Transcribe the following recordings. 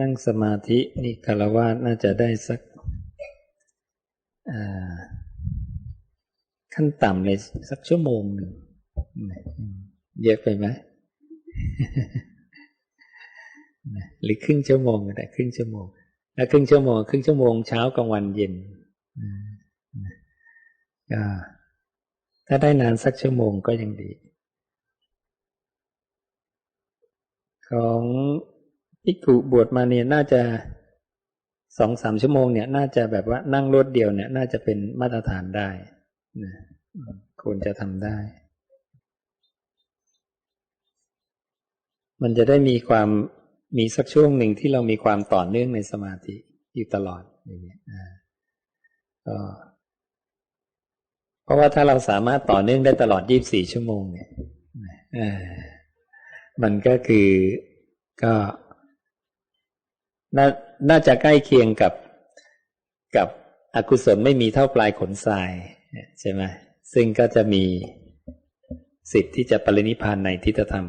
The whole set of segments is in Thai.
นั่งสมาธินี่คารวะน่าจะได้สักขั้นต่ำเลยสักชั่วโมงหนึ่งเยอะไปไหมหรือครึ่งชั่วโมงแต่ครึ่งชั่วโมงแล้วครึ่งชั่วโมงครึ่งชั่วโมงเช้ากลางวันเย็นก็ถ้าได้นานสักชั่วโมงก็ยังดี ของ พิกุบวชมาเนี่ยน่าจะสองสามชั่วโมงเนี่ย น่าจะแบบว่านั่งรถเดียวเนี่ย น่าจะเป็นมาตรฐานได้นะควรจะทำได้ มันจะได้มีความมีสักช่วงหนึ่งที่เรามีความต่อเนื่องในสมาธิอยู่ตลอดอย่างเงี้ยก็เพราะว่าถ้าเราสามารถต่อเนื่องได้ตลอด 24 ชั่วโมงเนี่ยมันก็คือก็ นน่าจะใกล้เคียงกับกับอกุศลไม่มีเท่าปลายขนทรายใช่ไหมซึ่งก็จะมีสิทธิ์ที่จะปรินิพานในทิฏฐธรรม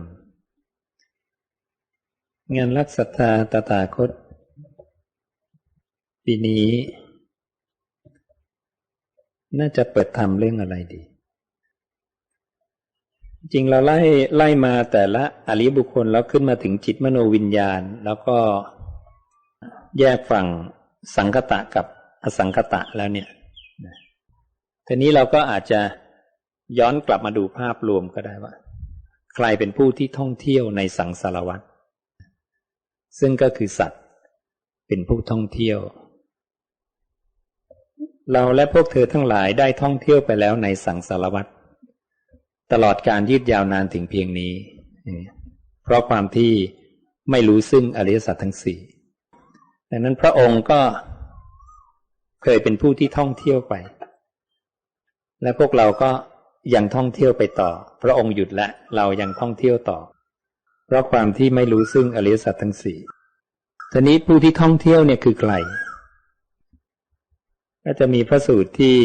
งานรักศรัทธาตถาคต ปีนี้ น่าจะเปิดธรรมเรื่องอะไรดี จริงเราไล่ไล่มาแต่ละอริยบุคคลแล้วขึ้นมาถึงจิตมโนวิญญาณ แล้วก็ แยกฝั่งสังคตะกับอสังคตะแล้วเนี่ยทีนี้เราก็อาจจะย้อนกลับมาดูภาพรวมก็ได้ว่า ใครเป็นผู้ที่ท่องเที่ยวในสังสารวัฏซึ่งก็คือสัตว์เป็นผู้ท่องเที่ยว เราและพวกเธอทั้งหลายได้ท่องเที่ยวไปแล้วในสังสารวัฏตลอดการยืดยาวนานถึงเพียงนี้ เพราะความที่ไม่รู้ซึ่งอริยสัจทั้งสี่ ดังนั้นพระองค์ก็เคยเป็นผู้ที่ท่องเที่ยวไป และพวกเราก็ยังท่องเที่ยวไปต่อ พระองค์หยุดและเรายังท่องเที่ยวต่อ เพราะความที่ไม่รู้ซึ่งอริยสัจทั้งสี่ทีนี้ผู้ที่ท่องเที่ยวเนี่ยคือใครก็จะมีพระสูตรที่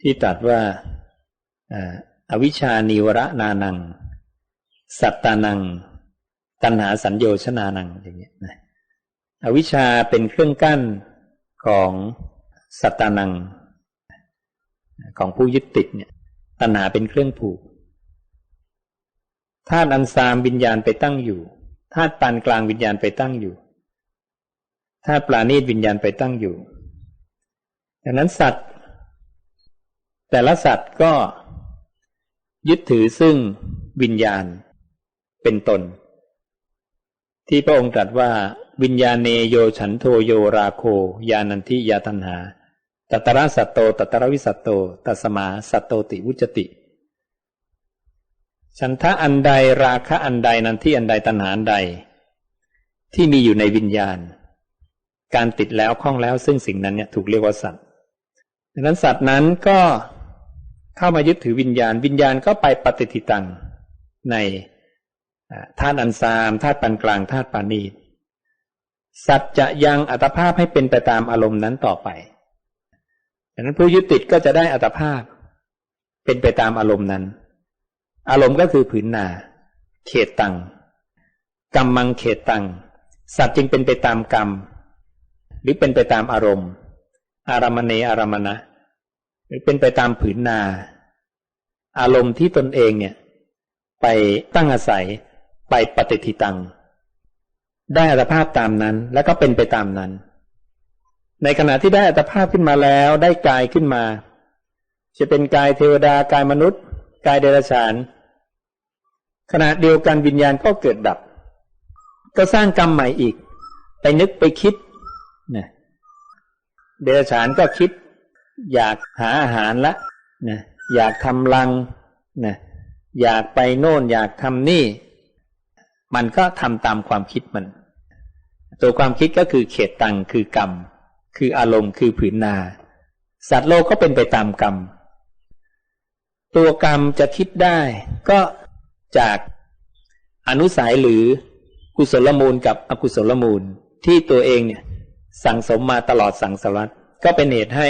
ที่ตรัสว่าอวิชานิวรนานัง สัตตานัง ตัณหาสัญโยชนานังอย่างเงี้ยนะ อวิชชาเป็นเครื่องกั้นของสัตตานัง ของผู้ยึดติดเนี่ยตัณหาเป็นเครื่องผูกธาตุอันซามวิญญาณไปตั้งอยู่ธาตุปานกลางวิญญาณไปตั้งอยู่ธาตุปราณีตวิญญาณไปตั้งอยู่ ดังนั้นสัตว์ แต่ละสัตว์ก็ยึดถือซึ่งวิญญาณเป็นตน ที่พระองค์ตรัสว่า วิญญาเนโยฉันโทโยราโค ยานันทิยาตันหา ตัตระสัตโต ตัตระวิสัตโต ตัสมาสัตโตติวุจติ ฉันทะอันใดราคะอันใดนันที่อันใดตัณหาอันใด ที่มีอยู่ในวิญญาณ การติดแล้วคล้องแล้วซึ่งสิ่งนั้นเนี่ยถูกเรียกว่าสัตว์ดังนั้นสัตว์นั้นก็เข้ามายึดถือวิญญาณ วิญญาณก็ไปปฏิทิตังในธาตุอันซามธาตุปานกลางธาตุปานี สัตว์จะยังอัตภาพให้เป็นไปตามอารมณ์นั้นต่อไปดังนั้นผู้ยึดติดก็จะได้อัตภาพ เป็นไปตามอารมณ์นั้น อารมณ์ก็คือผืนนา เขตตังกรรมังเขตตัง สัตว์จึงเป็นไปตามกรรม หรือเป็นไปตามอารมณ์ อารมณเนอารมณะ หรือเป็นไปตามผืนนา อารมณ์ที่ตนเองเนี่ย ไปตั้งอาศัยไปปฏิทิตัง ได้อัตภาพตามนั้น แล้วก็เป็นไปตามนั้น ในขณะที่ได้อัตภาพขึ้นมาแล้ว ได้กายขึ้นมา จะเป็นกายเทวดากายมนุษย์ กายเดรัจฉาน ขณะเดียวกันวิญญาณก็เกิดดับ ก็สร้างกรรมใหม่อีก ไปนึกไปคิดนะเดรัจฉานก็คิด อยากหาอาหารละนะอยากทำรังนะอยากไปโน่นอยากทำนี่ มันก็ทำตามความคิดมัน ตัวความคิดก็คือเขตตังคือกรรม คืออารมณ์คือผืนนา สัตว์โลกก็เป็นไปตามกรรม ตัวกรรมจะคิดได้ก็จากอนุสัยหรือกุศลมูลกับอกุศลมูลที่ตัวเองเนี่ยสั่งสมมาตลอดสังสารวัตก็เป็นเหตุให้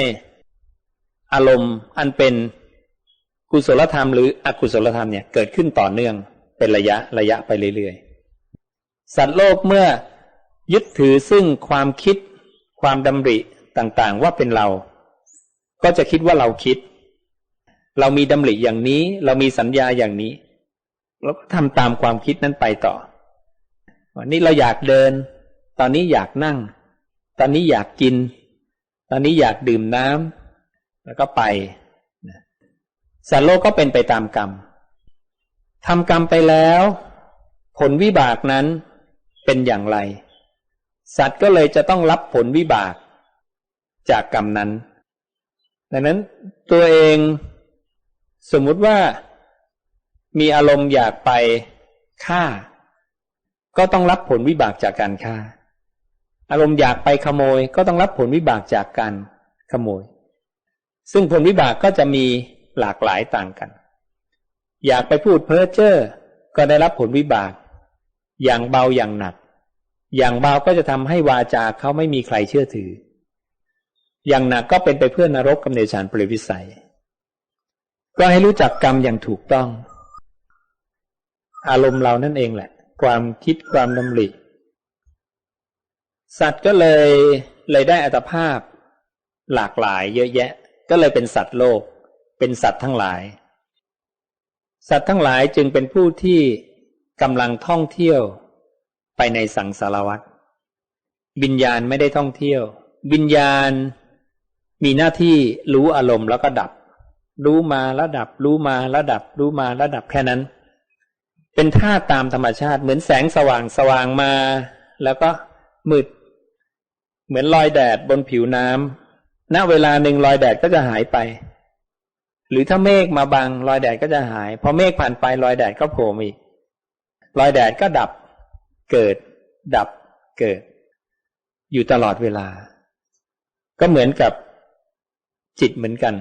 อารมณ์อันเป็นกุศลธรรมหรืออกุศลธรรมเนี่ยเกิดขึ้นต่อเนื่องเป็นระยะระยะไปเรื่อยๆ สัตว์โลกเมื่อ ยึดถือซึ่งความคิด ความดำริต่างๆ ว่าเป็นเรา ก็จะคิดว่าเราคิด เรามีดำริอย่างนี้ เรามีสัญญาอย่างนี้เราก็ทำตามความคิดนั้นไปต่อ วันนี้เราอยากเดิน ตอนนี้อยากนั่ง ตอนนี้อยากกิน ตอนนี้อยากดื่มน้ำแล้วก็ไปสัตว์โลกก็เป็นไปตามกรรมทำกรรมไปแล้ว ผลวิบากนั้นเป็นอย่างไร สัตว์ก็เลยจะต้องรับผลวิบากจากกรรมนั้น ดังนั้นตัวเองสมมุติว่ามีอารมณ์อยากไปฆ่า ก็ต้องรับผลวิบากจากการฆ่า อารมณ์อยากไปขโมยก็ต้องรับผลวิบากจากการขโมย ซึ่งผลวิบากก็จะมีหลากหลายต่างกัน อยากไปพูดเพ้อเจ้อก็ได้รับผลวิบาก อย่างเบาอย่างหนัก อย่างเบาก็จะทำให้วาจาเขาไม่มีใครเชื่อถือ อย่างหนักก็เป็นไปเพื่อนรกกับเนชานปรวิสัย ก็ให้รู้จักกรรมอย่างถูกต้อง อารมณ์เรานั่นเองแหละ ความคิดความดำริ สัตว์ก็เลยเลยได้อัตภาพ หลากหลายเยอะแยะ ก็เลยเป็นสัตว์โลก เป็นสัตว์ทั้งหลาย สัตว์ทั้งหลายจึงเป็นผู้ที่กำลังท่องเที่ยว ไปในสังสารวัฏวิญญาณไม่ได้ท่องเที่ยว วิญญาณมีหน้าที่รู้อารมณ์แล้วก็ดับ รู้มาแล้วดับ รู้มาแล้วดับ รู้มาแล้วดับแค่นั้น เป็นท่าตามธรรมชาติเหมือนแสงสว่างสว่างมา แล้วก็มืด เหมือนรอยแดดบนผิวน้ำณเวลาหนึ่งรอยแดดก็จะหายไป หรือถ้าเมฆมาบังรอยแดดก็จะหาย พอเมฆผ่านไปรอยแดดก็โผล่อีกรอยแดดก็ดับ เกิด ดับเกิด อยู่ตลอดเวลา ก็เหมือนกับจิตเหมือนกัน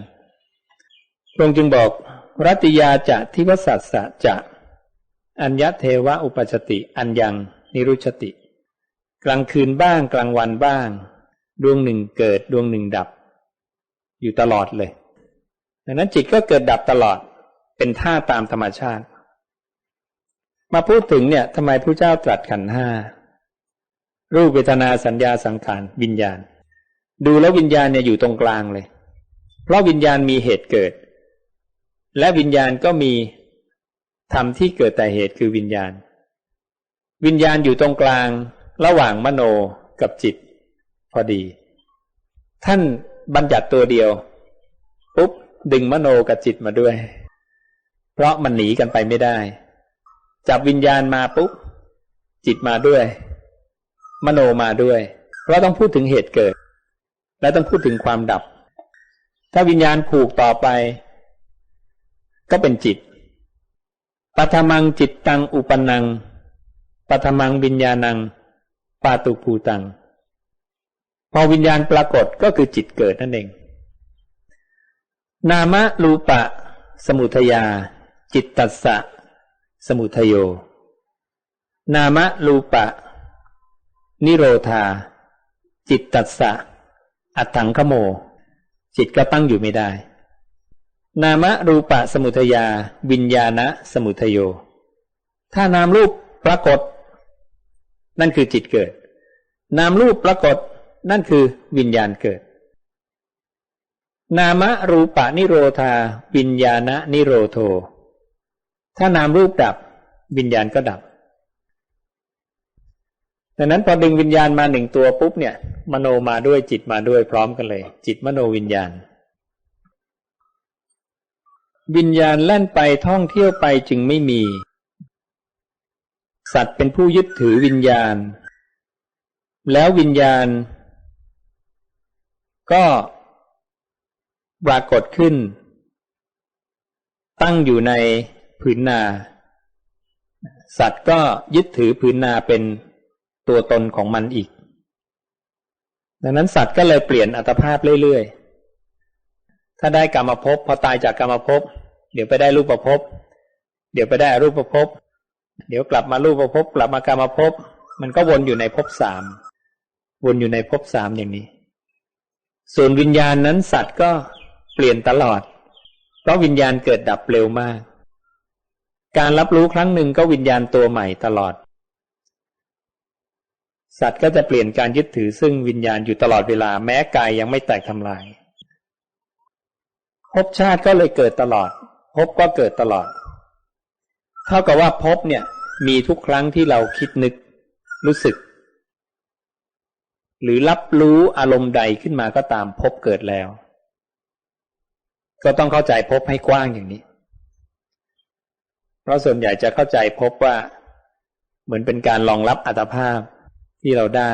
พระองค์จึงบอกรัตยาจะทิวสัสสะจะอัญญเทวะอุปชติ อัญยัง นิรุชติ กลางคืนบ้างกลางวันบ้าง ดวงหนึ่งเกิดดวงหนึ่งดับ อยู่ตลอดเลย ดังนั้นจิตก็เกิดดับตลอดเป็นท่าตามธรรมชาติ มาพูดถึงเนี่ยทำไมพระเจ้าตรัสขันห้ารูปเวทนาสัญญาสังขารวิญญาณ ดูแล้ววิญญาณเนี่ยอยู่ตรงกลางเลย เพราะวิญญาณมีเหตุเกิด และวิญญาณก็มีธรรมที่เกิดแต่เหตุคือวิญญาณ วิญญาณอยู่ตรงกลาง ระหว่างมโนกับจิต พอดี ท่านบัญญัติตัวเดียวปุ๊บดึงมโนกับจิตมาด้วย เพราะมันหนีกันไปไม่ได้ จับวิญญาณมาปุ๊บจิตมาด้วย มโนมาด้วย เราต้องพูดถึงเหตุเกิด และต้องพูดถึงความดับ ถ้าวิญญาณผูกต่อไป ก็เป็นจิตปัทมังจิตตังอุปนังปัทมังวิญญาณังปาตุภูตัง พอวิญญาณปรากฏก็คือจิตเกิดนั่นเอง นามะรูปะ สมุทยา จิตตัสสะ สมุทโย นามะรูปะ นิโรธา จิตตัสสะ อัตถังขโม จิตก็ตั้งอยู่ไม่ได้ นามะรูปะสมุทยา วิญญาณะสมุทโย ถ้านามรูปปรากฏ นั่นคือจิตเกิด นามรูปปรากฏ นั่นคือวิญญาณเกิด นามรูปะนิโรธา วิญญาณะนิโรโท ถ้านามรูปดับวิญญาณก็ดับดังนั้นพอดึงวิญญาณมาหนึ่งตัวปุ๊บเนี่ย มโนมาด้วยจิตมาด้วยพร้อมกันเลย จิตมโนวิญญาณ วิญญาณแล่นไปท่องเที่ยวไปจึงไม่มี สัตว์เป็นผู้ยึดถือวิญญาณ แล้ววิญญาณ ก็ปรากฏขึ้น ตั้งอยู่ใน ผืนนา สัตว์ก็ยึดถือผืนนาเป็นตัวตนของมันอีก ดังนั้นสัตว์ก็เลยเปลี่ยนอัตภาพเรื่อยๆ ถ้าได้กรรมภพพอตายจากกรรมภพเดี๋ยวไปได้รูปภพเดี๋ยวไปได้รูปภพเดี๋ยวกลับมารูปภพกลับมากรรมภพมันก็วนอยู่ในภพสามวนอยู่ในภพสามอย่างนี้ ส่วนวิญญาณนั้นสัตว์ก็เปลี่ยนตลอด เพราะวิญญาณเกิดดับเร็วมาก การรับรู้ครั้งหนึ่งก็วิญญาณตัวใหม่ตลอด สัตว์ก็จะเปลี่ยนการยึดถือซึ่งวิญญาณอยู่ตลอดเวลาแม้กายยังไม่แตกทำลายภพชาติก็เลยเกิดตลอดภพก็เกิดตลอด เท่ากับว่าภพเนี่ย มีทุกครั้งที่เราคิดนึก รู้สึก หรือรับรู้อารมณ์ใดขึ้นมาก็ตามภพเกิดแล้ว ก็ต้องเข้าใจภพให้กว้างอย่างนี้ ราะส่วนใหญ่จะเข้าใจภพว่า เหมือนเป็นการรองรับอัตภาพที่เราได้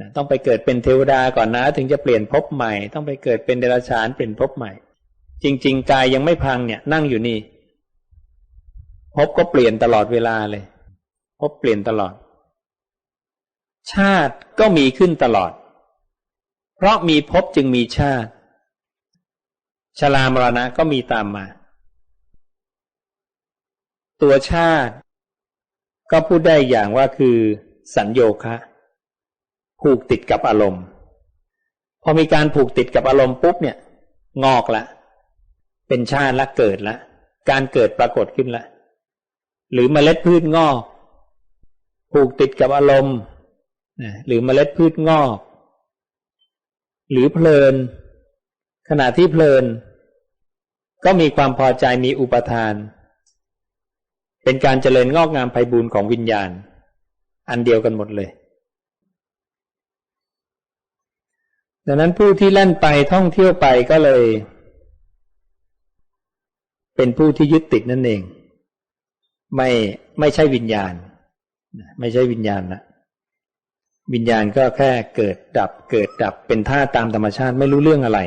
นะต้องไปเกิดเป็นเทวดาก่อนนะ ถึงจะเปลี่ยนภพใหม่ ต้องไปเกิดเป็นเดรัจฉานเปลี่ยนภพใหม่ จริง ๆ กายยังไม่พังเนี่ย นั่งอยู่นี่ภพก็เปลี่ยนตลอดเวลาเลยภพเปลี่ยนตลอด ชาติก็มีขึ้นตลอด เพราะมีภพจึงมีชาติชรามรณะก็มีตามมา ตัวชาติ ก็พูดได้อย่างว่าคือสัญโยคะผูกติดกับอารมณ์ พอมีการผูกติดกับอารมณ์ปุ๊บเนี่ย งอกละ เป็นชาติละเกิดละ การเกิดปรากฏขึ้นละ หรือเมล็ดพืชงอก ผูกติดกับอารมณ์หรือเมล็ดพืชงอก หรือเพลิน ขณะที่เพลิน ก็มีความพอใจมีอุปทาน เป็นการเจริญงอกงามไพบูรณ์ของวิญญาณ อันเดียวกันหมดเลย ดังนั้นผู้ที่เล่นไปท่องเที่ยวไปก็เลย เป็นผู้ที่ยึดติดนั่นเอง ไม่ไม่ใช่วิญญาณ ไม่ใช่วิญญาณนะวิญญาณก็แค่เกิดดับ เกิดดับเป็นท่าตามธรรมชาติไม่รู้เรื่องอะไร